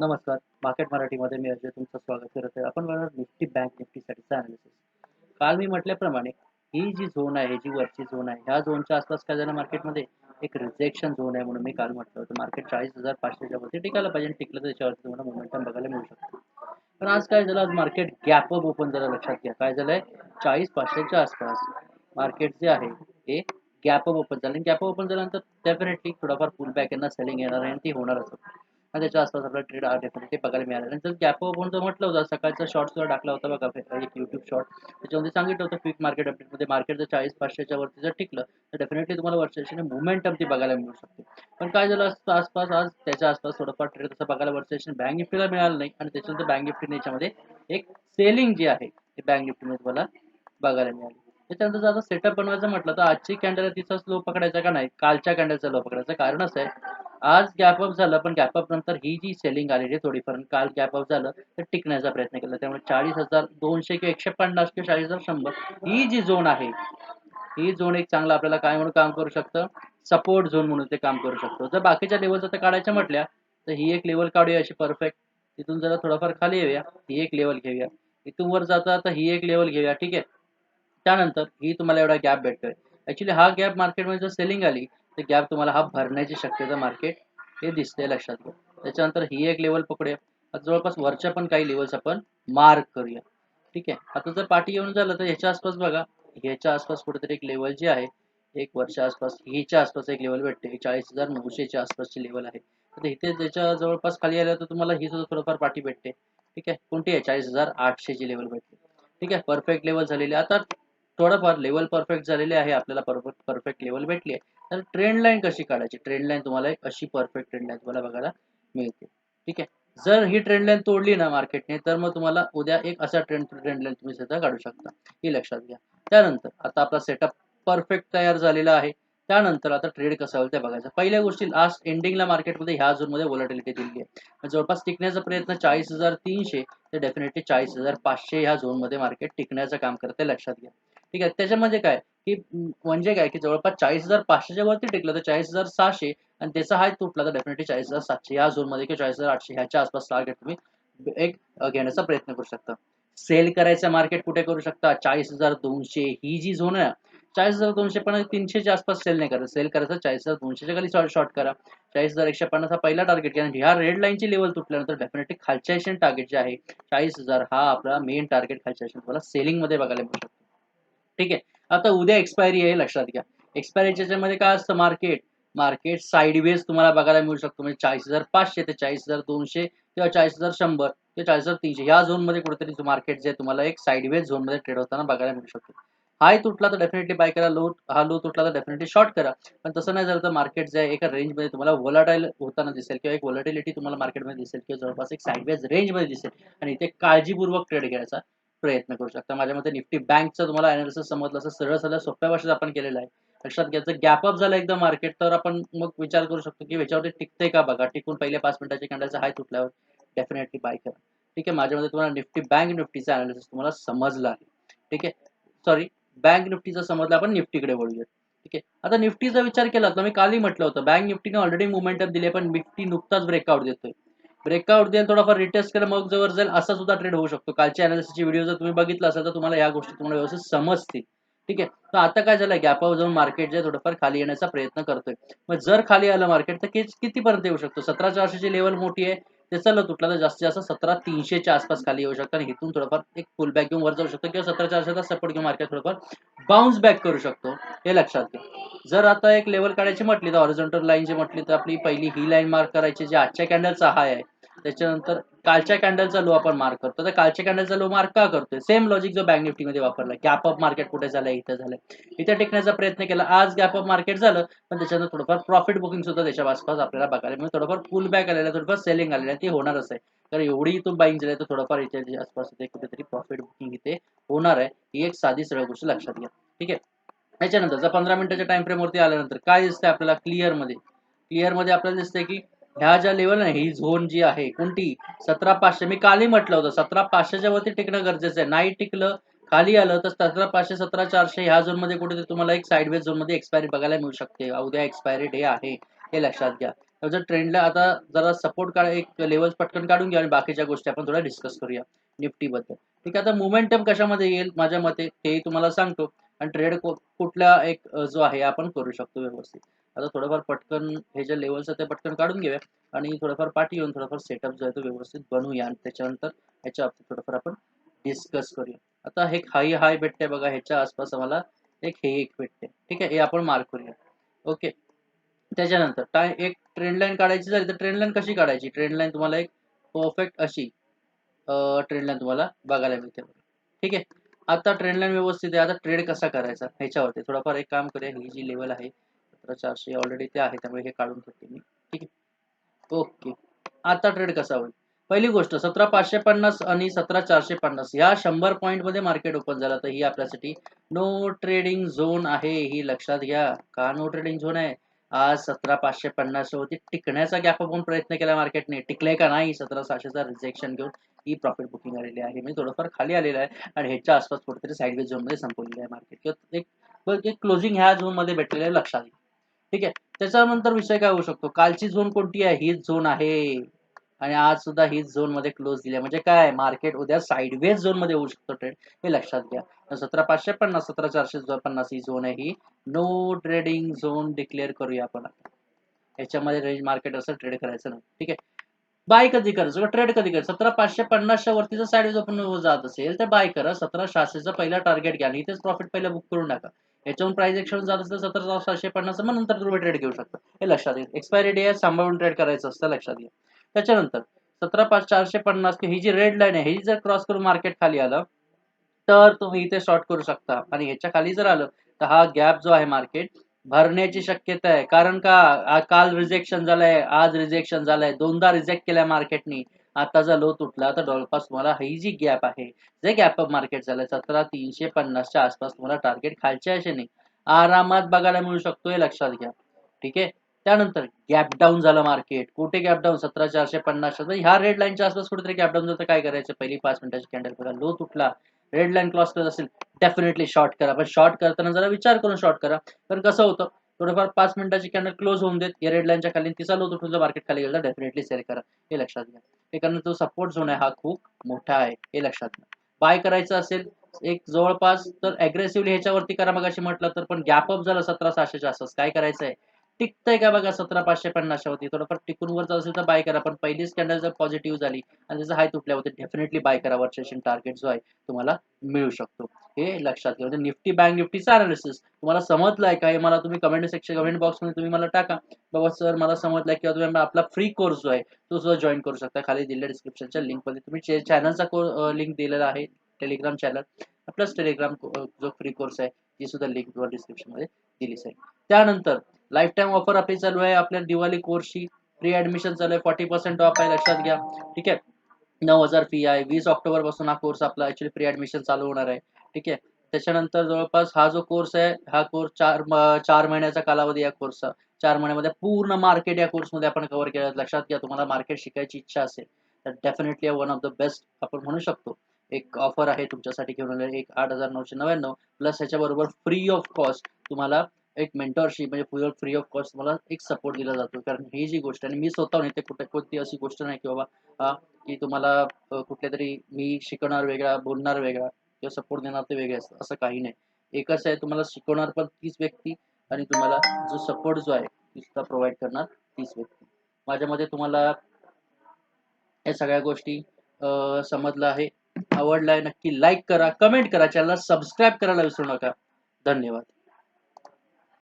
नमस्कार. मार्केट मराठीमध्ये मी अजय तुमचं स्वागत करत आहे. आपण बघणार निफ्टी बँक निफ्टीसाठीचा अनालिसिस काल मी म्हटल्याप्रमाणे ही जी झोन आहे जी वरची झोन आहे ह्या झोनच्या आसपास काय झालं मार्केटमध्ये एक रिजेक्शन झोन आहे म्हणून मी काल म्हटलं होतं. मार्केट चाळीस हजार पाचशेच्या वरती टिकायला पाहिजे टिकलं तर त्याच्यावरती तुम्हाला मोमेंटम बघायला मिळू शकतो. पण आज काय झालं? आज मार्केट गॅप अप ओपन झालं. लक्षात घ्या. काय झालंय? चाळीस पाचशेच्या आसपास मार्केट जे आहे ते गॅप अप ओपन झालं. आणि गॅप ओपन झाल्यानंतर डेफिनेटली थोडाफार पुल बॅक यांना सेलिंग येणार आहे आणि ती होणारच आणि त्याच्या आसपास आपला ट्रेड डेफिनेटली बघायला मिळाला. आणि जर गॅप ओपन जर म्हटलं होतं सकाळचा शॉर्ट सुद्धा टाकला होता बघा एक युट्यूब शॉर्ट त्याच्यामध्ये सांगितलं होतं क्विक मार्केट अपडेटमध्ये मार्केट जर चाळीस पाचशेच्या वरती जर टिकलं तर डेफिनेटली तुम्हाला वर्षाची मुवमेंटम ती बघायला मिळू शकते. पण काय झालं असतं आसपास आज त्याच्या आसपास थोडंफार ट्रेड तसं बघायला वर्षाची बँक निफ्टीला मिळालं नाही. आणि त्याच्यानंतर बँक निफ्टीने याच्यामध्ये एक सेलिंग जी आहे ती बँक निफ्टीमध्ये तुम्हाला बघायला मिळाली. त्याच्यानंतर जर आता सेटअप बनवायचं म्हटलं तर आजची कॅन्डल तिचा स्लो पकडायचा का नाही? कालच्या कॅन्डलचा लो पकडायचं. कारण असं आहे आज गॅप अप झालं पण गॅप अप नंतर ही जी सेलिंग आलेली आहे थोडीफार काल गॅप अप झालं तर टिकण्याचा प्रयत्न केला. त्यामुळे चाळीस हजार दोनशे किंवा एकशे पन्नास किंवा चाळीस हजार शंभर ही जी झोन आहे ही झोन एक चांगला आपल्याला काय म्हणून काम करू शकतं? सपोर्ट झोन म्हणून ते काम करू शकतो. जर बाकीच्या लेवल जर काढायच्या म्हटल्या तर ही एक लेवल काढूया अशी परफेक्ट तिथून जरा थोडाफार खाली येऊया ही एक लेवल घेऊया. इथून वर जाता तर ही एक लेवल घेऊया ठीक आहे? त्यानंतर ही तुम्हाला एवढा गॅप भेटतोय. ऍक्च्युली हा गॅप मार्केटमध्ये जर सेलिंग आली तर गॅप तुम्हाला हा भरण्याची शक्यता मार्केट हे दिसते लक्षात घ्या. त्याच्यानंतर ही एक लेवल पकडूया. आता जवळपास वरच्या पण काही लेवल्स आपण मार्क करूया. ठीक आहे? आता जर पाठी येऊन झालं तर ह्याच्या आसपास बघा. ह्याच्या आसपास कुठेतरी एक लेवल जी आहे एक वर्षा आसपास हिच्या आसपास एक लेवल भेटते. चाळीस हजार नऊशेच्या आसपासची लेवल आहे. तर इथे त्याच्या जवळपास खाली आलं तर तुम्हाला ही सुद्धा थोडंफार पाठी भेटते. ठीक आहे? कोणती आहे? चाळीस हजार आठशेची लेवल भेटते. ठीक आहे? परफेक्ट लेवल झालेली आता थोडंफार लेवल परफेक्ट झालेले आहे आपल्याला परफेक्ट परफेक्ट लेवल भेटली आहे. तर ट्रेंड लाईन कशी काढायची? ट्रेंड लाईन तुम्हाला एक अशी परफेक्ट ट्रेंड लाईन तुम्हाला बघायला मिळते. ठीक आहे? जर ही ट्रेंड लाईन तोडली ना मार्केटने तर मग तुम्हाला उद्या एक असा ट्रेंड ट्रेंड लाईन तुम्ही सुद्धा काढू शकता. ही लक्षात घ्या. त्यानंतर आता आपला सेटअप परफेक्ट तयार झालेला आहे. त्यानंतर आता ट्रेड कसा होईल ते बघायचं. पहिल्या गोष्टी लास्ट एंडिंगला मार्केटमध्ये ह्या झोनमध्ये वॉलिटिलिटी दिली आहे. जवळपास टिकण्याचा प्रयत्न चाळीस हजार तीनशे ते डेफिनेटली चाळीस हजार पाचशे ह्या झोनमध्ये मार्केट टिकण्याचं काम करते लक्षात घ्या. ठीक आहे त्याच्यामध्ये काय की म्हणजे काय की जवळपास चाळीस हजार पाचशेच्या वरती टिकलं तर चाळीस हजार सहाशे आणि त्याचा हाय तुटला तर डेफिनेटली चाळीस हजार सातशे. या झोनमध्ये किंवा चाळीस हजार आठशे ह्याच्या आसपास टार्गेट तुम्ही एक घेण्याचा प्रयत्न करू शकता. सेल करायचं मार्केट कुठे करू शकता? चाळीस हजार दोनशे. ही जी झोन आहे चाळीस हजार दोनशे पन्नास तीनशेच्या आसपास सेल नाही करत. सेल करायचं चाळीस हजार दोनशेच्या खाली शॉर्ट करा. चाळीस हजार एकशे पन्नास हा पहिला टार्गेट घ्या ह्या रेड लाईनची लेवल तुटल्यानंतर डेफिनेटली खालच्या एशियन टार्गेट जे आहे चाळीस हजार हा आपला मेन टार्गेट खालच्या एशियन तुम्हाला सेलिंगमध्ये बघायला मिळू शकतो. ठीक आहे? आता उद्या एक्सपायरी आहे लक्षात घ्या. एक्सपायरीच्या मध्ये काय असतं? मार्केट मार्केट साईडवेज तुम्हाला बघायला मिळू शकतो. म्हणजे चाळीस हजार पाचशे ते चाळीस हजार दोनशे किंवा चाळीस हजार शंभर किंवा चाळीस हजार तीनशे. या झोनमध्ये कुठेतरी मार्केट जे तुम्हाला एक साईडवेज झोनमध्ये ट्रेड होताना बघायला मिळू शकतो. हाय तुटला तर डेफिनेटली बाय करा. लो हा लो तुटला तर डेफिनेटली शॉर्ट करा. पण तसं नाही झालं तर मार्केट जे आहे एका रेंजमध्ये तुम्हाला वोलाटाईल होताना दिसेल किंवा एक वोलाटिलिटी तुम्हाला मार्केटमध्ये दिसेल किंवा जवळपास एक साईडवेज रेंजमध्ये दिसेल. आणि इथे काळजीपूर्वक ट्रेड घ्यायचा. प्रयत्न करू शकता. माझ्या मते निफ्टी बँकचं तुम्हाला अनालिसिस समजलं असं सरळ सरळ सोप्या भाषेत आपण केलेलं आहे. लक्षात घ्यायचं गॅप अप झालं एकदम मार्केट तर आपण मग विचार करू शकतो की याच्यावरती टिकते का बघा? टिकून पहिले पाच मिनिटाचे कॅन्डलचा हाय तुटल्यावर डेफिनेटली बाय करा. ठीक आहे माझ्यामध्ये तुम्हाला निफ्टी बँक निफ्टीचा अनालिसिस तुम्हाला समजलं आहे. ठीक आहे सॉरी बँक निफ्टीचा समजलं आपण निफ्टीकडे वळूया ठीक आहे आता निफ्टीचा विचार केला तर मी कालही म्हटलं होतं बँक निफ्टीने ऑलरेडी मुवमेंटअप दिले पण निफ्टी नुकताच ब्रेकआउट देतोय. ब्रेकआउट देईल थोडाफार रिटेस्ट केलं मग जवळ जाईल असा सुद्धा ट्रेड होऊ शकतो. कालच्या अनालिसिसची व्हिडिओ जर तुम्ही बघितला असेल तर तुम्हाला या गोष्टी तुम्हाला व्यवस्थित समजतील. ठीक आहे? तर आता काय झालं गॅपावर जाऊन मार्केट जे थोडंफार खाली येण्याचा प्रयत्न करतोय. मग जर खाली आलं मार्केट तर कितीपर्यंत येऊ शकतो? सतरा चारशेची लेवल मोठी आहे. ते चाललं तुटला तर जास्तीत जास्त सतरा तीनशेच्या आसपास खाली येऊ शकतो आणि इथून थोडंफार एक फुल बॅक घेऊन वर जाऊ शकतो किंवा सतरा चारशेचा सपोर्ट घेऊन मार्केट थोडंफार बाउन्स बॅक करू शकतो. हे लक्षात घ्या. जर आता एक लेवल काढायची म्हटली तर ऑरिझॉन्टल लाईन जी म्हटली तर आपली पहिली ही लाईन मार्क करायची जी आजच्या कॅन्डलचा हाय आहे. त्याच्यानंतर कालच्या कॅन्डलचा लो आपण मार्क करतो. तर कालच्या कॅन्डलचा लो मार्क का करतोय? सेम लॉजिक जो बँक निफ्टीमध्ये वापरला. गॅप अप मार्केट कुठे झालं इथं झालं इथे टिकण्याचा प्रयत्न केला. आज गॅप अप मार्केट झालं पण त्याच्यानंतर थोडंफार प्रॉफिट बुकिंग सुद्धा त्याच्या आसपास आपल्याला बघायला मिळेल थोडंफार पुल बॅक आलेला थोडंफार सेलिंग आलेलं आहे. ते होणारच आहे. कारण एवढी इथून बाईंग झाली तर थोडंफार इथे आसपास इथे कुठेतरी प्रॉफिट बुकिंग इथे होणार आहे. ही एक साधी सरळ गोष्ट लक्षात घ्या. ठीक आहे? त्याच्यानंतर जर पंधरा मिनिटाच्या टाइम फ्रेमवरती आल्यानंतर काय दिसतंय आपल्याला क्लिअरमध्ये मध्ये? क्लिअरमध्ये आपल्याला दिसतंय की ह्या ज्या लेवल आहे ही झोन जी आहे कोणती? सतरा पाचशे. मी कालही म्हटलं होतं सतरा पाचशेच्या वरती टिकणं गरजेचं आहे. नाही टिकलं खाली आलं तर सतरा पाचशे सतरा चारशे ह्या झोनमध्ये कुठेतरी तुम्हाला एक साईडवेज झोनमध्ये एक्सपायरी बघायला मिळू शकते. उद्या एक्सपायरी डे आहे हे लक्षात घ्या. जर ट्रेंडला आता जरा सपोर्ट काढ एक लेवल्स पटकन काढून घ्या आणि बाकीच्या गोष्टी आपण थोड्या डिस्कस करूया निफ्टीबद्दल. ठीक आहे आता मोमेंटम कशामध्ये येईल? माझ्या मते तेही तुम्हाला सांगतो. आणि ट्रेड कुठला एक जो आहे आपण करू शकतो व्यवस्थित. आता थोडंफार पटकन हे जे लेवल्स आहेत ते पटकन काढून घेऊया. आणि थोडंफार पाठी येऊन थोडंफार सेटअप जो आहे तो व्यवस्थित बनवूया. आणि त्याच्यानंतर ह्याच्या बाबतीत थोडंफार आपण डिस्कस करूया. आता हे हाय हाय भेटते बघा ह्याच्या आसपास आम्हाला एक हे एक भेटते ठीक आहे? हे आपण मार्क करूया. ओके. त्याच्यानंतर टाय एक ट्रेंड लाईन काढायची झाली तर ट्रेंड लाईन कशी काढायची? ट्रेंड लाईन तुम्हाला एक परफेक्ट अशी ट्रेंड लाईन तुम्हाला बघायला मिळते. ठीक आहे? आता ट्रेंडलाईन व्यवस्थित आहे. आता ट्रेड कसा करायचा? ह्याच्यावरती थोडाफार एक काम करूया. ही जी लेवल आहे सतरा चारशे ऑलरेडी ते आहे. त्यामुळे हे काढून घेते मी. ठीक आहे? ओके. आता ट्रेड कसा होईल? पहिली गोष्ट सतरा पाचशे पन्नास आणि सतरा चारशे पन्नास. ह्या शंभर पॉईंटमध्ये मार्केट ओपन झालं तर ही आपल्यासाठी नो ट्रेडिंग झोन आहे. ही लक्षात घ्या. का नो ट्रेडिंग झोन आहे? आज सतरा पाचशे पन्नास वरती टिकण्याचा गॅप आपण प्रयत्न केला मार्केटने टिकले का नाही? सतरा सहाशेचा रिजेक्शन घेऊन ही प्रॉफिट बुकिंग आलेली आहे. म्हणजे थोडंफार खाली आलेलं आहे आणि ह्याच्या आसपास कुठेतरी साईडवेज झोनमध्ये संपवलेलं आहे मार्केट किंवा एक एक क्लोजिंग ह्या झोनमध्ये भेटलेलं आहे लक्षात येईल ठीक आहे? त्याच्यानंतर विषय काय होऊ शकतो? कालची झोन कोणती आहे? ही झोन आहे. आणि आज सुद्धा हीच झोनमध्ये क्लोज दिली आहे. म्हणजे काय मार्केट उद्या साईडवेज झोनमध्ये होऊ शकतो ट्रेड हे लक्षात घ्या. सतरा पाचशे पन्नास सतरा चारशे पन्नास ही झोन आहे. ही नो ट्रेडिंग झोन डिक्लेअर करूया आपण याच्यामध्ये रेंज मार्केट असं ट्रेड करायचं नाही. ठीक आहे? बाय कधी करायचं ट्रेड कधी करायचं सतरा पाचशे पन्नासच्या वरती जर साईडवेज ओपन जात असेल तर बाय करा. सतरा सहाशेचा पहिला टार्गेट घ्या आणि इथेच प्रॉफिट पहिला बुक करून टाका. याच्यावरून प्राइस एक्शन जात असेल सतरा सहाशे पन्नास मग नंतर तुम्ही ट्रेड घेऊ शकता. हे लक्षात येईल एक्सपायरी डे आहे सांभाळून ट्रेड करायचं असतं लक्षात घ्या. त्याच्यानंतर सतरा पाच चारशे पन्नास ही जी रेड लाईन आहे ही जर क्रॉस करून मार्केट खाली आलं तर तुम्ही इथे शॉर्ट करू शकता. आणि ह्याच्या खाली जर आलं तर हा गॅप जो आहे मार्केट भरण्याची शक्यता आहे. कारण का काल रिजेक्शन झालंय आज रिजेक्शन झालंय दोनदा रिजेक्ट केलाय मार्केटनी आता जर लो तुटला तर जवळपास तुम्हाला ही जी गॅप आहे जे गॅप अप मार्केट झालंय सतरा तीनशे पन्नासच्या आसपास तुम्हाला टार्गेट खालच्या नाही. आरामात बघायला मिळू शकतो हे लक्षात घ्या. ठीक आहे? त्यानंतर गॅप डाऊन झालं मार्केट कुठे गॅप डाऊन सतरा चारशे पन्नास. ह्या रेड लाईनच्या आसपास कुठेतरी गॅप डाऊन झालं तर काय करायचं पहिली पाच मिनिटाची कॅन्डल बघा लो तुटला. रेड लाईन क्रॉस करत असेल डेफिनेटली शॉर्ट करा. पण शॉर्ट करताना जरा विचार करून शॉर्ट करा. कारण कसं होतं थोडंफार पाच मिनिटाची कॅन्डल क्लोज होऊन देत. या रेड लाईनच्या खाली तिचा लो तुटून जर मार्केट खाली गेलं तर डेफिनेटली सेल करा. हे लक्षात घ्या. हे कारण तो सपोर्ट झोन आहे हा खूप मोठा आहे. हे लक्षात घ्या. बाय करायचं असेल एक जवळपास तर अग्रेसिव्हली ह्याच्यावरती करा मग अशी म्हटलं तर. पण गॅप अप झालं सतरा सहाशेच्या आसपास. काय करायचं आहे टिकतंय का बघा सतरा पाचशे पन्नासच्या वरती थोडंफार टिकून वर जात असेल तर बाय करा. पण पहिलीच कॅन्डल जर पॉझिटिव्ह झाली आणि त्याचा हाय तुटल्यावरती डेफिनेटली बाय करा. वर्षेशन टार्गेट जो आहे तुम्हाला मिळू शकतो. हे लक्षात घ्या म्हणजे निफ्टी बँक निफ्टीचा अनालिसिस तुम्हाला समजलाय का? हे मला तुम्ही कमेंट सेक्शन कमेंट बॉक्समध्ये तुम्ही मला टाका. बाबा सर मला समजलाय किंवा तुम्ही आपला फ्री कोर्स जो आहे तो सुद्धा जॉईन करू शकता. खाली दिलेल्या डिस्क्रिप्शनच्या लिंकमध्ये तुम्ही चॅनलचा लिंक दिलेला आहे टेलिग्राम चॅनल प्लस टेलिग्राम जो फ्री कोर्स आहे ती सुद्धा लिंक डिस्क्रिप्शनमध्ये दिलीच जाईल. त्यानंतर लाईफ टाईम ऑफर आपली चालू आहे. आपल्या दिवाळी कोर्सची प्री ऍडमिशन चालू आहे. फॉर्टी पर्सेंट ऑफ आहे. लक्षात घ्या. ठीक आहे? नऊ हजार फी आहे. वीस ऑक्टोबरपासून हा कोर्स आपला ऍक्च्युली प्री ऍडमिशन चालू होणार आहे. ठीक आहे? त्याच्यानंतर जवळपास हा जो कोर्स आहे हा कोर्स चार चार महिन्याचा कालावधी या कोर्सचा चार महिन्यामध्ये पूर्ण मार्केट या कोर्समध्ये आपण कव्हर केलं. लक्षात घ्या तुम्हाला मार्केट शिकायची इच्छा असेल तर definitely one of the best आपण म्हणू शकतो. एक ऑफर आहे तुमच्यासाठी घेऊन एक आठ हजार नऊशे नव्याण्णव प्लस ह्याच्याबरोबर फ्री ऑफ कॉस्ट तुम्हाला एक मेंटॉरशिप म्हणजे फ्री ऑफ कॉस्ट मला एक सपोर्ट दिला जातो. कारण ही जी गोष्ट आणि मी स्वतःहून इथे कुठे कोणती अशी गोष्ट नाही की बाबा की तुम्हाला कुठल्या तरी मी शिकवणार वेगळा बोलणार वेगळा किंवा सपोर्ट देणार ते वेगळे असतं असं काही नाही. एकच आहे तुम्हाला शिकवणार पण तीच व्यक्ती आणि तुम्हाला जो सपोर्ट जो आहे ती सुद्धा प्रोव्हाइड करणार तीच व्यक्ती. माझ्या मते तुम्हाला या सगळ्या गोष्टी समजलं आहे आवडलाय नक्की लाईक करा कमेंट करा चॅनलला सबस्क्राईब करायला विसरू नका. धन्यवाद.